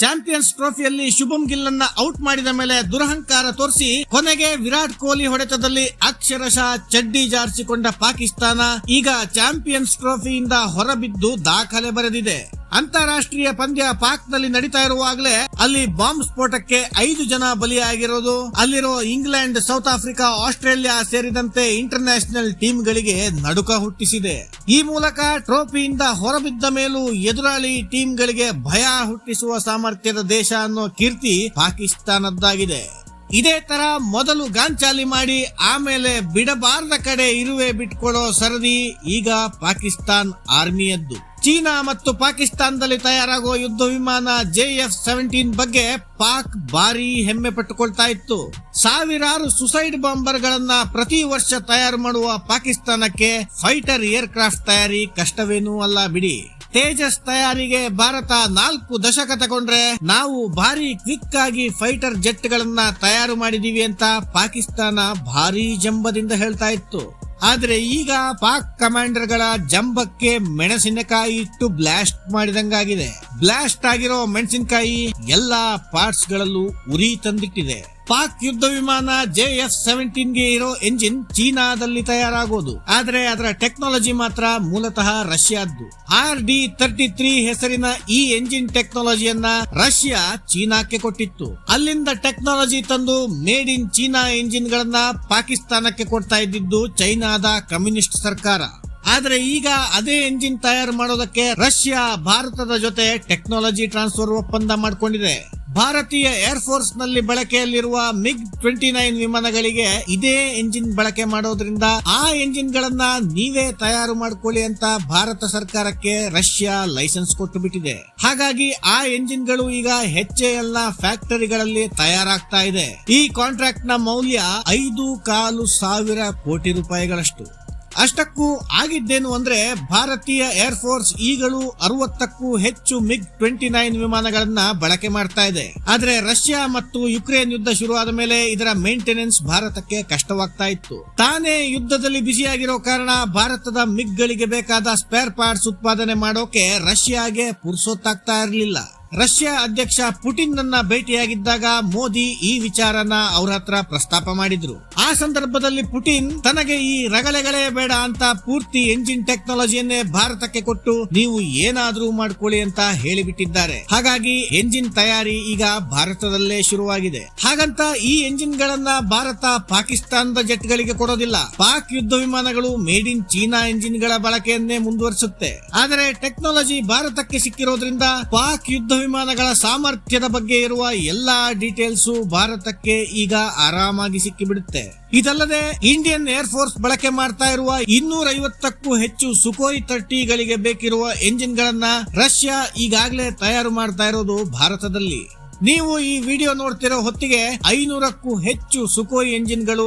Champions ಟ್ರೋಫಿಯಲ್ಲಿ ಶುಭಂ ಗಿಲ್ ಅನ್ನ out ಮಾಡಿದ ಮೇಲೆ ದುರಹಂಕಾರ ತೋರಿಸಿ ಕೊನೆಗೆ ವಿರಾಟ್ ಕೊಹ್ಲಿ ಹೊಡೆತದಲ್ಲಿ ಅಕ್ಷರಶಃ ಚಡ್ಡಿ ಜಾರಿಸಿಕೊಂಡ ಪಾಕಿಸ್ತಾನ ಈಗ ಚಾಂಪಿಯನ್ಸ್ ಟ್ರೋಫಿಯಿಂದ ಹೊರಬಿದ್ದು ದಾಖಲೆ ಬರೆದಿದೆ. ಅಂತಾರಾಷ್ಟ್ರೀಯ ಪಂದ್ಯ ಪಾಕ್ನಲ್ಲಿ ನಡೀತಾ ಇರುವಾಗಲೇ ಅಲ್ಲಿ ಬಾಂಬ್ ಸ್ಫೋಟಕ್ಕೆ ಐದು ಜನ ಬಲಿಯಾಗಿರೋದು. ಅಲ್ಲಿರೋ ಇಂಗ್ಲೆಂಡ್, ಸೌತ್ ಆಫ್ರಿಕಾ, ಆಸ್ಟ್ರೇಲಿಯಾ ಸೇರಿದಂತೆ ಇಂಟರ್ನ್ಯಾಷನಲ್ ಟೀಮ್ ಗಳಿಗೆ ನಡುಕ ಹುಟ್ಟಿಸಿದೆ. ಈ ಮೂಲಕ ಟ್ರೋಫಿಯಿಂದ ಹೊರಬಿದ್ದ ಮೇಲೂ ಎದುರಾಳಿ ಟೀಮ್ ಗಳಿಗೆ ಭಯ ಹುಟ್ಟಿಸುವ ಸಾಮರ್ಥ್ಯದ ದೇಶ ಅನ್ನೋ ಕೀರ್ತಿ ಪಾಕಿಸ್ತಾನದ್ದಾಗಿದೆ. ಇದೇ ತರ ಮೊದಲು ಗಾಂಚಾಲಿ ಮಾಡಿ ಆಮೇಲೆ ಬಿಡಬಾರದ ಕಡೆ ಇರುವೆ ಬಿಟ್ಕೊಡೋ ಸರದಿ ಈಗ ಪಾಕಿಸ್ತಾನ್ ಆರ್ಮಿಯದ್ದು. ಚೀನಾ ಮತ್ತು ಪಾಕಿಸ್ತಾನದಲ್ಲಿ ತಯಾರಾಗುವ ಯುದ್ಧ ವಿಮಾನ ಜೆಎಫ್ ಸೆವೆಂಟೀನ್ ಬಗ್ಗೆ ಪಾಕ್ ಭಾರಿ ಹೆಮ್ಮೆ ಪಟ್ಟುಕೊಳ್ತಾ ಇತ್ತು. ಸಾವಿರಾರು ಸುಸೈಡ್ ಬಾಂಬರ್ ಗಳನ್ನ ಪ್ರತಿ ವರ್ಷ ತಯಾರು ಮಾಡುವ ಪಾಕಿಸ್ತಾನಕ್ಕೆ ಫೈಟರ್ ಏರ್ ಕ್ರಾಫ್ಟ್ ತಯಾರಿ ಕಷ್ಟವೇನೂ ಅಲ್ಲ ಬಿಡಿ. ತೇಜಸ್ ತಯಾರಿಗೆ ಭಾರತ ನಾಲ್ಕು ದಶಕ ತಗೊಂಡ್ರೆ ನಾವು ಭಾರಿ ಕ್ವಿಕ್ ಆಗಿ ಫೈಟರ್ ಜೆಟ್ ಗಳನ್ನ ತಯಾರು ಮಾಡಿದೀವಿ ಅಂತ ಪಾಕಿಸ್ತಾನ ಭಾರಿ ಜಂಬದಿಂದ ಹೇಳ್ತಾ ಇತ್ತು. ಆದ್ರೆ ಈಗ ಪಾಕ್ ಕಮಾಂಡರ್ಗಳ ಜಂಬಕ್ಕೆ ಮೆಣಸಿನಕಾಯಿ ಇಟ್ಟು ಬ್ಲಾಸ್ಟ್ ಮಾಡಿದಂಗಾಗಿದೆ. ಬ್ಲಾಸ್ಟ್ ಆಗಿರೋ ಮೆಣಸಿನಕಾಯಿ ಎಲ್ಲಾ ಪಾರ್ಟ್ಸ್ ಗಳಲ್ಲೂ ಉರಿ ತಂದಿಟ್ಟಿದೆ. ಪಾಕ್ ಯುದ್ಧ ವಿಮಾನ ಜೆ ಎಫ್ ಸೆವೆಂಟೀನ್ಗೆ ಇರೋ ಎಂಜಿನ್ ಚೀನಾದಲ್ಲಿ ತಯಾರಾಗೋದು. ಆದ್ರೆ ಅದರ ಟೆಕ್ನಾಲಜಿ ಮಾತ್ರ ಮೂಲತಃ ರಷ್ಯಾದ್ದು. ಆರ್ ಡಿ ತರ್ಟಿ ತ್ರೀ ಹೆಸರಿನ ಈ ಎಂಜಿನ್ ಟೆಕ್ನಾಲಜಿಯನ್ನ ರಷ್ಯಾ ಚೀನಾಕ್ಕೆ ಕೊಟ್ಟಿತ್ತು. ಅಲ್ಲಿಂದ ಟೆಕ್ನಾಲಜಿ ತಂದು ಮೇಡ್ ಇನ್ ಚೀನಾ ಎಂಜಿನ್ ಗಳನ್ನ ಪಾಕಿಸ್ತಾನಕ್ಕೆ ಕೊಡ್ತಾ ಇದ್ದಿದ್ದು ಚೈನಾದ ಕಮ್ಯುನಿಸ್ಟ್ ಸರ್ಕಾರ. ಆದ್ರೆ ಈಗ ಅದೇ ಎಂಜಿನ್ ತಯಾರು ಮಾಡೋದಕ್ಕೆ ರಷ್ಯಾ ಭಾರತದ ಜೊತೆ ಟೆಕ್ನಾಲಜಿ ಟ್ರಾನ್ಸ್ಫರ್ ಒಪ್ಪಂದ ಮಾಡಿಕೊಂಡಿದೆ. ಭಾರತೀಯ ಏರ್ ಫೋರ್ಸ್ನಲ್ಲಿ ಬಳಕೆಯಲ್ಲಿರುವ ಮಿಗ್ ಟ್ವೆಂಟಿ ನೈನ್ ವಿಮಾನಗಳಿಗೆ ಇದೇ ಎಂಜಿನ್ ಬಳಕೆ ಮಾಡೋದ್ರಿಂದ ಆ ಎಂಜಿನ್ ಗಳನ್ನ ನೀವೇ ತಯಾರು ಮಾಡ್ಕೊಳ್ಳಿ ಅಂತ ಭಾರತ ಸರ್ಕಾರಕ್ಕೆ ರಷ್ಯಾ ಲೈಸೆನ್ಸ್ ಕೊಟ್ಟು ಬಿಟ್ಟಿದೆ. ಹಾಗಾಗಿ ಆ ಎಂಜಿನ್ಗಳು ಈಗ ಹೆಚ್ಚೆ ಎಲ್ಲ ಫ್ಯಾಕ್ಟರಿಗಳಲ್ಲಿ ತಯಾರಾಗ್ತಾ ಇದೆ. ಈ ಕಾಂಟ್ರಾಕ್ಟ್ನ ಮೌಲ್ಯ ಐದು ಕಾಲು ಸಾವಿರ ಕೋಟಿ ರೂಪಾಯಿಗಳಷ್ಟು. ಅಷ್ಟಕ್ಕೂ ಆಗಿದ್ದೇನು ಅಂದ್ರೆ ಭಾರತೀಯ ಏರ್ ಫೋರ್ಸ್ ಈಗಲೂ ಅರವತ್ತಕ್ಕೂ ಹೆಚ್ಚು ಮಿಗ್ ಟ್ವೆಂಟಿ ನೈನ್ ವಿಮಾನಗಳನ್ನ ಬಳಕೆ ಮಾಡ್ತಾ ಇದೆ. ಆದ್ರೆ ರಷ್ಯಾ ಮತ್ತು ಯುಕ್ರೇನ್ ಯುದ್ಧ ಶುರುವಾದ ಮೇಲೆ ಇದರ ಮೇಂಟೆನೆನ್ಸ್ ಭಾರತಕ್ಕೆ ಕಷ್ಟವಾಗ್ತಾ ಇತ್ತು. ತಾನೇ ಯುದ್ಧದಲ್ಲಿ ಬಿಸಿಯಾಗಿರೋ ಕಾರಣ ಭಾರತದ ಮಿಗ್ಗಳಿಗೆ ಬೇಕಾದ ಸ್ಪೇರ್ ಪಾರ್ಟ್ಸ್ ಉತ್ಪಾದನೆ ಮಾಡೋಕೆ ರಷ್ಯಾಗೆ ಪುರ್ಸೊತ್ತಾಗ್ತಾ ಇರಲಿಲ್ಲ. ರಷ್ಯಾ ಅಧ್ಯಕ್ಷ ಪುಟಿನ್ ನನ್ನ ಭೇಟಿಯಾಗಿದ್ದಾಗ ಮೋದಿ ಈ ವಿಚಾರನ ಅವ್ರ ಹತ್ರ ಪ್ರಸ್ತಾಪ ಮಾಡಿದ್ರು. ಆ ಸಂದರ್ಭದಲ್ಲಿ ಪುಟಿನ್, ತನಗೆ ಈ ರಗಳೆಗಳೇ ಬೇಡ ಅಂತ ಪೂರ್ತಿ ಎಂಜಿನ್ ಟೆಕ್ನಾಲಜಿಯನ್ನೇ ಭಾರತಕ್ಕೆ ಕೊಟ್ಟು ನೀವು ಏನಾದ್ರೂ ಮಾಡ್ಕೊಳ್ಳಿ ಅಂತ ಹೇಳಿಬಿಟ್ಟಿದ್ದಾರೆ. ಹಾಗಾಗಿ ಎಂಜಿನ್ ತಯಾರಿ ಈಗ ಭಾರತದಲ್ಲೇ ಶುರುವಾಗಿದೆ. ಹಾಗಂತ ಈ ಎಂಜಿನ್ ಗಳನ್ನ ಭಾರತ ಪಾಕಿಸ್ತಾನದ ಜೆಟ್ ಗಳಿಗೆ ಕೊಡೋದಿಲ್ಲ. ಪಾಕ್ ಯುದ್ಧ ವಿಮಾನಗಳು ಮೇಡ್ ಇನ್ ಚೀನಾ ಎಂಜಿನ್ಗಳ ಬಳಕೆಯನ್ನೇ ಮುಂದುವರಿಸುತ್ತೆ. ಆದರೆ ಟೆಕ್ನಾಲಜಿ ಭಾರತಕ್ಕೆ ಸಿಕ್ಕಿರೋದ್ರಿಂದ ಪಾಕ್ ಯುದ್ಧ ವಿಮಾನಗಳ ಸಾಮರ್ಥ್ಯದ ಬಗ್ಗೆ ಇರುವ ಎಲ್ಲಾ ಡೀಟೇಲ್ಸ್ ಭಾರತಕ್ಕೆ ಈಗ ಆರಾಮಾಗಿ ಸಿಕ್ಕಿಬಿಡುತ್ತೆ. ಇದಲ್ಲದೆ ಇಂಡಿಯನ್ ಏರ್ ಫೋರ್ಸ್ ಬಳಕೆ ಮಾಡ್ತಾ ಇರುವ ಇನ್ನೂರ ಐವತ್ತಕ್ಕೂ ಹೆಚ್ಚು ಸುಕೋಯ್ ತರ್ಟಿಗಳಿಗೆ ಬೇಕಿರುವ ಎಂಜಿನ್ ಗಳನ್ನ ರಷ್ಯಾ ಈಗಾಗಲೇ ತಯಾರು ಮಾಡ್ತಾ ಇರೋದು ಭಾರತದಲ್ಲಿ. ನೀವು ಈ ವಿಡಿಯೋ ನೋಡ್ತಿರೋ ಹೊತ್ತಿಗೆ ಐನೂರಕ್ಕೂ ಹೆಚ್ಚು ಸುಕೋಯ್ ಎಂಜಿನ್ಗಳು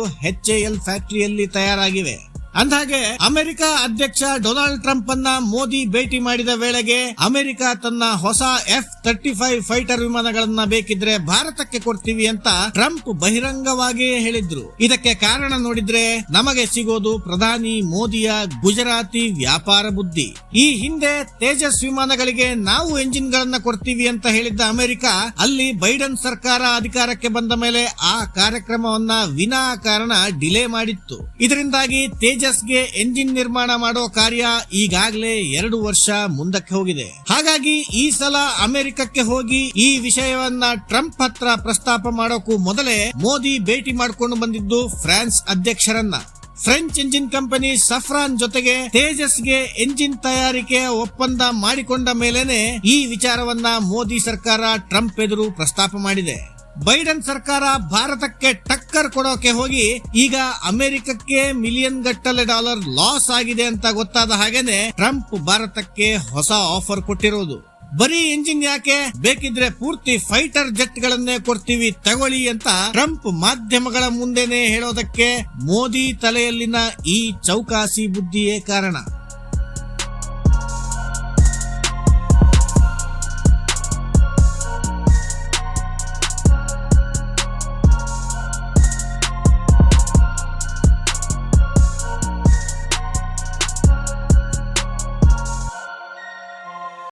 ಎಲ್ ಫ್ಯಾಕ್ಟರಿಯಲ್ಲಿ ತಯಾರಾಗಿವೆ. ಅಂದಹಾಗೆ, ಅಮೆರಿಕ ಅಧ್ಯಕ್ಷ ಡೊನಾಲ್ಡ್ ಟ್ರಂಪ್ ಅನ್ನ ಮೋದಿ ಭೇಟಿ ಮಾಡಿದ ವೇಳೆಗೆ ಅಮೆರಿಕ ತನ್ನ ಹೊಸ ಎಫ್ ತರ್ಟಿ ಫೈವ್ ಫೈಟರ್ ವಿಮಾನಗಳನ್ನ ಬೇಕಿದ್ರೆ ಭಾರತಕ್ಕೆ ಕೊಡ್ತೀವಿ ಅಂತ ಟ್ರಂಪ್ ಬಹಿರಂಗವಾಗಿಯೇ ಹೇಳಿದ್ರು. ಇದಕ್ಕೆ ಕಾರಣ ನೋಡಿದ್ರೆ ನಮಗೆ ಸಿಗೋದು ಪ್ರಧಾನಿ ಮೋದಿಯ ಗುಜರಾತಿ ವ್ಯಾಪಾರ ಬುದ್ಧಿ. ಈ ಹಿಂದೆ ತೇಜಸ್ ವಿಮಾನಗಳಿಗೆ ನಾವು ಎಂಜಿನ್ ಗಳನ್ನ ಕೊಡ್ತೀವಿ ಅಂತ ಹೇಳಿದ್ದ ಅಮೆರಿಕ, ಅಲ್ಲಿ ಬೈಡನ್ ಸರ್ಕಾರ ಅಧಿಕಾರಕ್ಕೆ ಬಂದ ಮೇಲೆ ಆ ಕಾರ್ಯಕ್ರಮವನ್ನ ವಿನಾಕಾರಣ ಡಿಲೇ ಮಾಡಿತ್ತು. ಇದರಿಂದಾಗಿ ತೇಜಸ್ಗೆ ಎಂಜಿನ್ ನಿರ್ಮಾಣ ಮಾಡೋ ಕಾರ್ಯ ಈಗಾಗಲೇ ಎರಡು ವರ್ಷ ಮುಂದಕ್ಕೆ ಹೋಗಿದೆ. ಹಾಗಾಗಿ ಈ ಸಲ ಅಮೆರಿಕಕ್ಕೆ ಹೋಗಿ ಈ ವಿಷಯವನ್ನ ಟ್ರಂಪ್ ಹತ್ರ ಪ್ರಸ್ತಾಪ ಮಾಡೋಕ್ಕೂ ಮೊದಲೇ ಮೋದಿ ಭೇಟಿ ಮಾಡಿಕೊಂಡು ಬಂದಿದ್ದು ಫ್ರಾನ್ಸ್ ಅಧ್ಯಕ್ಷರನ್ನ. ಫ್ರೆಂಚ್ ಎಂಜಿನ್ ಕಂಪನಿ ಸಫ್ರಾನ್ ಜೊತೆಗೆ ತೇಜಸ್ಗೆ ಎಂಜಿನ್ ತಯಾರಿಕೆಯ ಒಪ್ಪಂದ ಮಾಡಿಕೊಂಡ ಮೇಲೇನೆ ಈ ವಿಚಾರವನ್ನ ಮೋದಿ ಸರ್ಕಾರ ಟ್ರಂಪ್ ಎದುರು ಪ್ರಸ್ತಾಪ ಮಾಡಿದೆ. ಬೈಡನ್ ಸರ್ಕಾರ ಭಾರತಕ್ಕೆ ಟಕ್ಕರ್ ಕೊಡೋಕೆ ಹೋಗಿ ಈಗ ಅಮೆರಿಕಕ್ಕೆ ಮಿಲಿಯನ್ ಗಟ್ಟಲೆ ಡಾಲರ್ ಲಾಸ್ ಆಗಿದೆ ಅಂತ ಗೊತ್ತಾದ ಹಾಗೇನೆ ಟ್ರಂಪ್ ಭಾರತಕ್ಕೆ ಹೊಸ ಆಫರ್ ಕೊಟ್ಟಿರೋದು. ಬರೀ ಇಂಜಿನ್ ಯಾಕೆ? ಬೇಕಿದ್ರೆ ಪೂರ್ತಿ ಫೈಟರ್ ಜೆಟ್ ಗಳನ್ನೇ ಕೊಡ್ತೀವಿ, ತಗೊಳ್ಳಿ ಅಂತ ಟ್ರಂಪ್ ಮಾಧ್ಯಮಗಳ ಮುಂದೆನೆ ಹೇಳೋದಕ್ಕೆ ಮೋದಿ ತಲೆಯಲ್ಲಿನ ಈ ಚೌಕಾಸಿ ಬುದ್ಧಿಯೇ ಕಾರಣ.